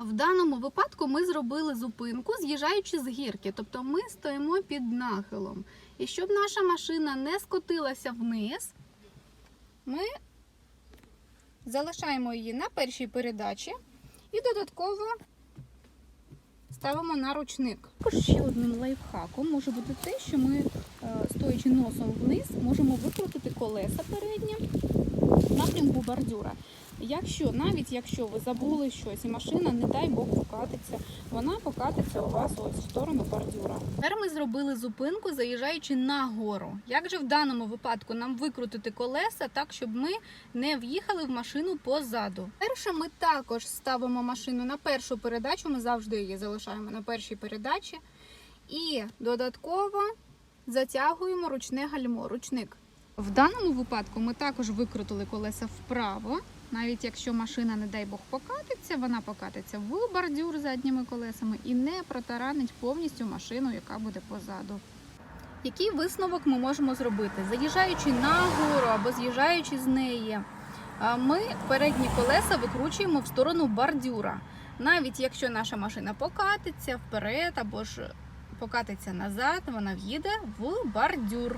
В даному випадку ми зробили зупинку, з'їжджаючи з гірки, тобто ми стоїмо під нахилом. І щоб наша машина не скотилася вниз, ми залишаємо її на першій передачі і додатково ставимо на ручник. Також ще одним лайфхаком може бути те, що ми, е, стоячи носом вниз, можемо викрутити колеса передні напрямку бордюра. Якщо навіть якщо ви забули щось і машина, не дай Бог, покатиться, вона покатиться у вас ось в сторону бордюра. Тепер ми зробили зупинку, заїжджаючи на гору. Як же в даному випадку нам викрутити колеса так, щоб ми не в'їхали в машину позаду? Перше, ми також ставимо машину на першу передачу. Ми завжди її залишаємо на першій передачі. І додатково затягуємо ручне гальмо, ручник. В даному випадку ми також викрутили колеса вправо. Навіть якщо машина, не дай Бог, покатиться, вона покатиться в бордюр задніми колесами і не протаранить повністю машину, яка буде позаду. Який висновок ми можемо зробити? Заїжджаючи на гору або з'їжджаючи з неї, ми передні колеса викручуємо в сторону бордюра. Навіть якщо наша машина покатиться вперед або ж покатиться назад, вона в'їде в бордюр.